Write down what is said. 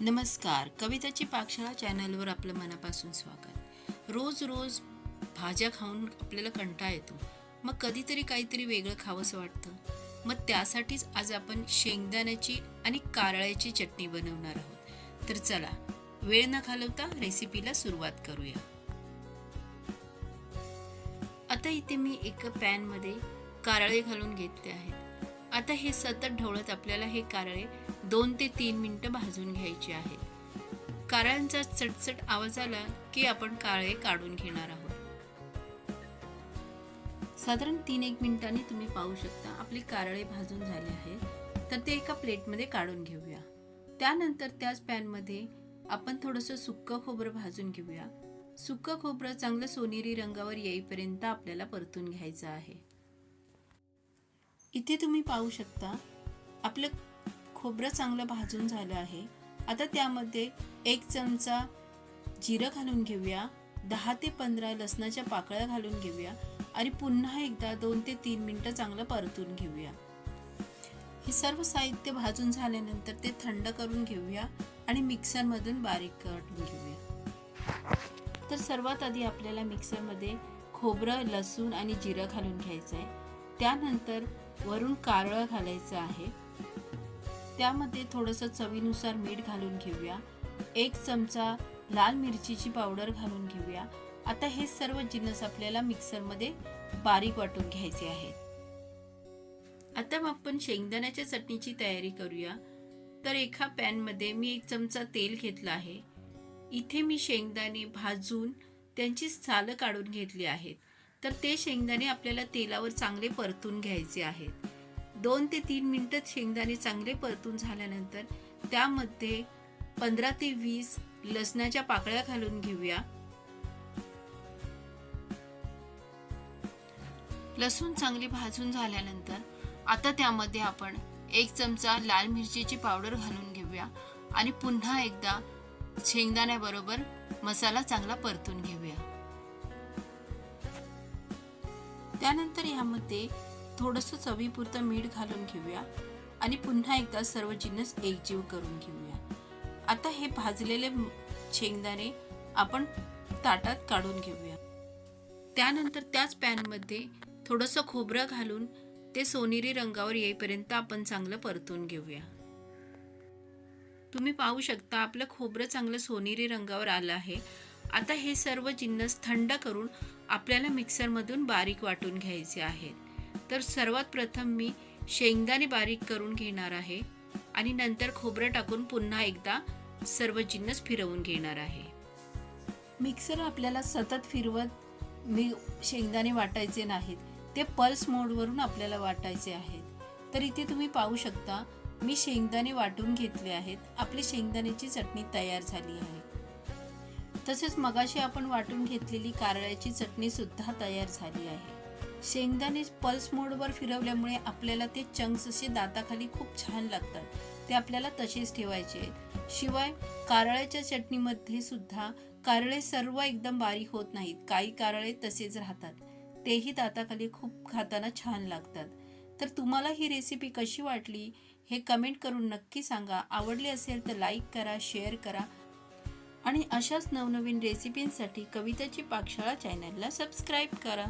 नमस्कार. कविताची पाकशाळा चॅनलवर आपलं मनापासून स्वागत. रोज रोज भाज्या खाऊन आपल्याला कंटाळा येतो. मग कधीतरी काहीतरी वेगळं खावंसं वाटतं. मग त्यासाठीच आज आपण शेंगदाण्याची आणि कारळ्याची चटणी बनवणार आहोत. तर चला वेळ न घालवता रेसिपीला सुरुवात करूया. आता इथे मी एका पॅनमध्ये कारळे घालून घेतले आहेत. आता हे सतत ढवळत आपल्याला हे कारळे दोन ते तीन मिनिटं भाजून घ्यायची आहेत काळ्यांचा चटचट आवाज आला की आपण काळे काढून घेणार आहोत. साधारण तीन एक मिनिटांनी तुम्ही पाहू शकता आपले कारळे भाजून झाले आहेत. तर ते एका प्लेटमध्ये काढून घेऊया. त्यानंतर त्याच पॅनमध्ये आपण थोडंसं सुक्कं खोबरं भाजून घेऊया. सुक्कं खोबरं चांगलं सोनेरी रंगावर येईपर्यंत आपल्याला परतून घ्यायचं आहे. इथे तुम्ही पाहू शकता आपलं खोबरं चांगलं भाजून झालं आहे. आता त्यामध्ये एक चमचा जिरं घालून घेऊया. दहा ते पंधरा लसणाच्या पाकळ्या घालून घेऊया. आणि पुन्हा एकदा दोन ते तीन मिनटं चांगलं परतून घेऊया. हे सर्व साहित्य भाजून झाल्यानंतर ते थंड करून घेऊया आणि मिक्सरमधून बारीक करून घेऊया. तर सर्वात आधी आपल्याला मिक्सरमध्ये खोबरं लसूण आणि जिरं घालून घ्यायचं आहे त्यानंतर वरून कारळं घालायचं आहे. त्यामध्ये थोडंसं चवीनुसार मीठ घालून घेऊया. एक चमचा लाल मिरचीची पावडर घालून घेऊया. आता हे सर्व जिन्नस आपल्याला मिक्सरमध्ये बारीक वाटून घ्यायचे आहेत. आता मग आपण शेंगदाण्याच्या चटणीची तयारी करूया. तर एका पॅनमध्ये मी एक चमचा तेल घेतलं आहे. इथे मी शेंगदाणे भाजून त्यांची सालं काढून घेतली आहेत. तर ते शेंगदाणे आपल्याला तेलावर चांगले परतून घ्यायचे आहेत. दोन ते तीन मिनटं शेंगदाणे चांगले परतून झाल्यानंतर त्यामध्ये पंधरा ते वीस लसणाच्या पाकळ्या घालून घेऊया. लसूण चांगली भाजून झाल्यानंतर आता त्यामध्ये आपण एक चमचा लाल मिरचीची पावडर घालून घेऊया आणि पुन्हा एकदा शेंगदाण्याबरोबर मसाला चांगला परतून घेऊया. त्यानंतर यामध्ये थोडंसं चवीपुरतं मीठ घालून घेऊया आणि पुन्हा एकदा सर्व जिन्नस एकजीव करून घेऊया. आता हे भाजलेले शेंगदाणे आपण ताटात काढून घेऊया. त्यानंतर त्याच पॅनमध्ये थोडंसं खोबरं घालून ते सोनेरी रंगावर येईपर्यंत आपण चांगलं परतून घेऊया. तुम्ही पाहू शकता आपलं खोबरं चांगलं सोनेरी रंगावर आलं आहे. आता हे सर्व जिन्नस थंड करून आपल्याला मिक्सरमधून बारीक वाटून घ्यायचे आहेत. तर सर्वात प्रथम मी शेंगदाणे बारीक करून घेणार आहे आणि नंतर खोबरं टाकून पुन्हा एकदा सर्व जिन्नस फिरवून घेणार आहे. मिक्सर आपल्याला सतत फिरवत मी शेंगदाणे वाटायचे नाहीत. ते पल्स मोडवरून आपल्याला वाटायचे आहेत. तर इथे तुम्ही पाहू शकता मी शेंगदाणे वाटून घेतले आहेत. आपली शेंगदाण्याची चटणी तयार झाली आहे. तसेच मगाशी आपण वाटून घेतलेली कारळ्याची चटणीसुद्धा तयार झाली आहे. शेंगदाणे पल्स मोडवर फिरवल्यामुळे आपल्याला ते चंक्स असे दाताखाली खूप छान लागतात. ते आपल्याला तसेच ठेवायचे आहेत. शिवाय कारळ्याच्या चटणीमध्ये सुद्धा कारळे सर्व एकदम बारीक होत नाहीत. काही कारळे तसेच राहतात. तेही दाताखाली खूप खाताना छान लागतात. तर तुम्हाला ही रेसिपी कशी वाटली हे कमेंट करून नक्की सांगा. आवडली असेल तर लाईक करा शेअर करा आणि अशाच नवनवीन रेसिपींसाठी कविताची पाकशाळा चॅनलला सबस्क्राईब करा.